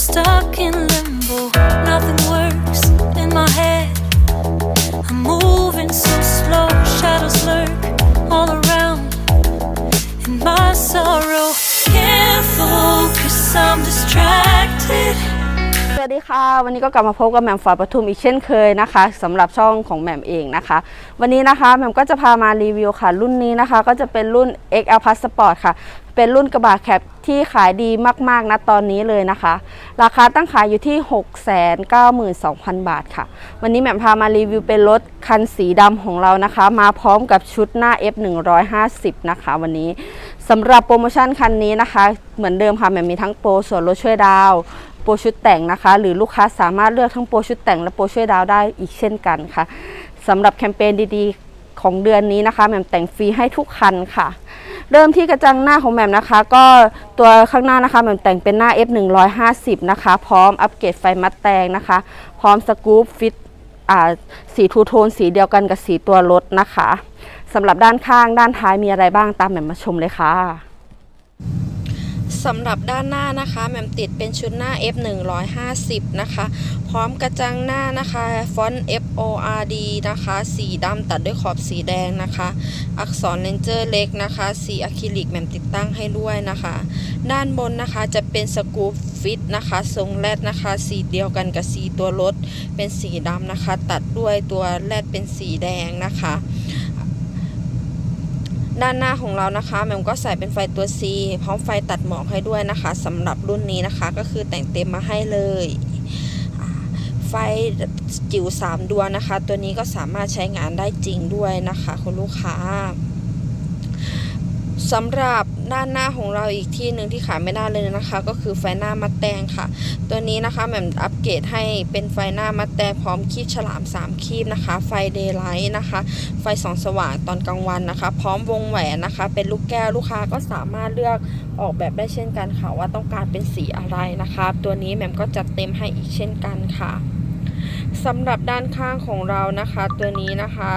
stuck in limbo. Nothing works in my head. I'm moving so slow. Shadows lurk all around. In my sorrow, can't focus. I'm distracted. สวัสดีค่ะ วันนี้ก็กลับมาพบกับแหม่มฝอยปทุมอีกเช่นเคยนะคะสำหรับช่องของแหม่มเองนะคะ วันนี้นะคะแหม่มก็จะพามารีวิวค่ะ รุ่นนี้นะคะ ก็จะเป็นรุ่น XL Plus Sport ค่ะ เป็นรุ่นกระบะแคปที่ขายดีมากๆนะตอนนี้เลยนะคะ ราคาตั้งขายอยู่ที่ 692,000 บาทค่ะ วันนี้แหม่มพามารีวิวเป็นรถคันสีดำของเรานะคะ มาพร้อมกับชุดหน้า F150 นะคะ วันนี้สำหรับโปรโมชั่นคันนี้นะคะ เหมือนเดิมค่ะแหม่มมีทั้งโปรส่วนลดช่วยดาวโปรชุดแต่งนะคะ หรือลูกค้าสามารถเลือกทั้งโปรชุดแต่งและโปรช่วยดาวได้อีกเช่นกันค่ะสำหรับแคมเปญดีๆ ของเดือนนี้นะคะแหม่มแต่งฟรีให้ทุกคันค่ะ เริ่มที่กระจังหน้าของแหม่มนะคะ ก็ตัวข้างหน้านะคะแหม่มแต่งเป็นหน้า F 150นะคะ พร้อมอัปเกรดไฟมัดแตงนะคะ พร้อมสกู๊ปฟิตอ่าสีทูโทนสีเดียวกันกับสีตัวรถนะคะสำหรับด้านข้างด้านท้ายมีอะไรบ้างตามแหม่มมาชมเลยค่ะสำหรับด้านหน้านะคะแหม่มติดเป็นชุดหน้า F 150นะคะ ร้อมกระจังหน้านะคะฟอนต์ F O R D นะคะ สีดำตัดด้วยขอบสีแดงนะคะ อักษรเลนเจอร์เล็กนะคะ สีอะคริลิกแหม่มติดตั้งให้ด้วยนะคะ ด้านบนนะคะจะเป็นสกู๊ปฟิตนะคะทรงแรดนะคะ สีเดียวกันกับสีตัวรถ เป็นสีดำนะคะ ตัดด้วยตัวแรดเป็นสีแดงนะคะด้านหน้าของเรานะคะแมมก็ใส่เป็นไฟตัว C พร้อมไฟตัดหมอกให้ด้วยนะคะสำหรับรุ่นนี้นะคะ ก็คือแต่งเต็มมาให้เลย ไฟจิ๋ว3ดวงนะคะ ตัวนี้ก็สามารถใช้งานได้จริงด้วยนะคะ คุณลูกค้าสำหรับ ด้านหน้าของเราอีกที่หนึ่งที่ขายไม่ได้เลยนะคะ ก็คือไฟหน้ามัดแตงค่ะ ตัวนี้นะคะแหม่มอัปเกรดให้เป็นไฟหน้ามัดแตงพร้อมคีบฉลาม 3 คีบนะคะ ไฟเดย์ไลท์นะคะ ไฟสองสว่างตอนกลางวันนะคะ พร้อมวงแหวนนะคะ เป็นลูกแก้วลูกค้าก็สามารถเลือกออกแบบได้เช่นกันค่ะ ว่าต้องการเป็นสีอะไรนะคะ ตัวนี้แหม่มก็จัดเต็มให้อีกเช่นกันค่ะสำหรับด้านข้างของเรานะคะ ตัวนี้นะคะ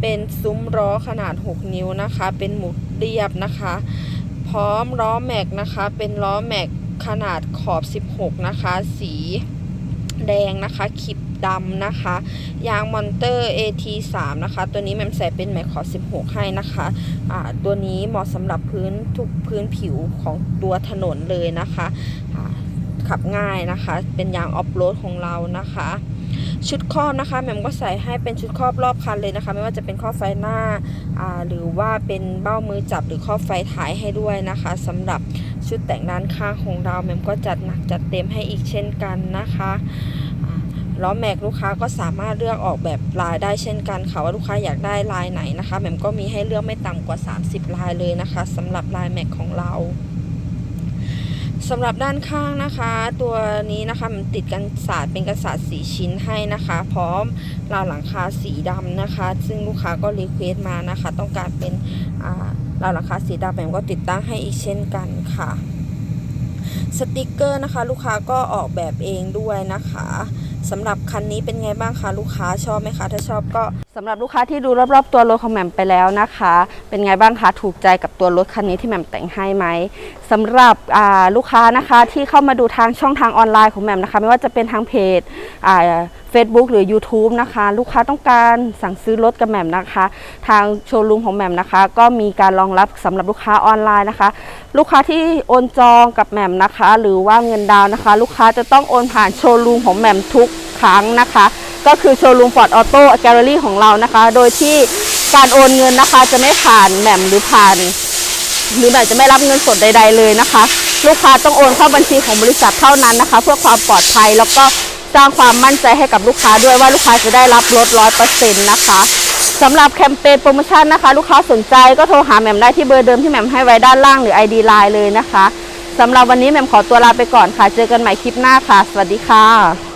เป็นซุ้มล้อขนาด 6 นิ้วนะคะ เป็นหมุดเรียบนะคะ พร้อมล้อแม็กนะคะ เป็นล้อแม็กขนาดขอบ 16 นะคะ สีแดงนะคะขีบดำนะคะ ยางมอนเตอร์ AT3 นะคะ ตัวนี้แมมใส่เป็นแม็กขอบ16 ให้นะคะอ่าตัวนี้เหมาะสำหรับพื้นทุกพื้นผิวของตัวถนนเลยนะคะอ่าขับง่ายนะคะ เป็นยางออฟโรดของเรานะคะ ชุดครอบนะคะแหม่มก็ใส่ให้เป็นชุดครอบรอบคันเลยนะคะ ไม่ว่าจะเป็นครอบไฟหน้าหรือว่าเป็นเบ้ามือจับหรือครอบไฟท้ายให้ด้วยนะคะสำหรับชุดแต่งด้านข้างของเราแหม่มก็จัดหนักจัดเต็มให้อีกเช่นกันนะคะล้อแม็กลูกค้าก็สามารถเลือกออกแบบลายได้เช่นกันค่ะว่าลูกค้าอยากได้ลายไหนนะคะแหม่มก็มีให้เลือกไม่ต่ำกว่า 30 ลายเลยนะคะสำหรับลายแม็กของเรา สำหรับด้านข้างนะคะ ตัวนี้นะคะมันติดกันศาสตร์เป็นกระสาดสีชิ้นให้นะคะ พร้อมราวหลังคาสีดำนะคะ ซึ่งลูกค้าก็รีเควสต์มานะคะ ต้องการเป็นอ่าราวหลังคาสีดำแหม่มก็ติดตั้งให้อีกเช่นกันค่ะสติกเกอร์นะคะ ลูกค้าก็ออกแบบเองด้วยนะคะ สำหรับคันนี้เป็นไงบ้างคะลูกค้าชอบไหมคะ ถ้าชอบก็สำหรับลูกค้าที่ดูรอบๆตัวรถของแหม่มไปแล้วนะคะ เป็นไงบ้างคะถูกใจกับตัวรถคันนี้ที่แหม่มแต่งให้ไหมสำหรับลูกค้านะคะที่เข้ามาดูทางช่องทางออนไลน์ของแหม่มนะคะ ไม่ว่าจะเป็นทางเพจอ่า Facebook หรือ YouTube นะคะ ลูกค้าต้องการสั่งซื้อรถกับแหม่มนะคะ ทางโชว์รูมของแหม่มนะคะ ก็มีการรองรับสำหรับลูกค้าออนไลน์นะคะ ลูกค้าที่โอนจองกับแหม่มนะคะ หรือว่าเงินดาวน์นะคะ ลูกค้าจะต้องโอนผ่านโชว์รูมของแหม่มทุกครั้งนะคะ ก็คือโชว์รูมฟอร์ดออโต้แกลเลอรี่ของเรานะคะ โดยที่การโอนเงินนะคะ จะไม่ผ่านแหม่มหรือผ่านหรือแบบจะไม่รับเงินสดใด ๆ เลยนะคะ ลูกค้าต้องโอนเข้าบัญชีของบริษัทเท่านั้นนะคะ เพื่อความปลอดภัยแล้วก็ สร้างความมั่นใจให้กับลูกค้าด้วยว่าลูกค้าจะได้รับลดร้อยเปอร์เซ็นต์นะคะสำหรับแคมเปญโปรโมชั่นนะคะ ลูกค้าสนใจก็โทรหาแหม่มได้ที่เบอร์เดิมที่แหม่มให้ไว้ด้านล่างหรือ ID Line เลยนะคะสำหรับวันนี้แหม่มขอตัวลาไปก่อนค่ะ เจอกันใหม่คลิปหน้าค่ะ สวัสดีค่ะ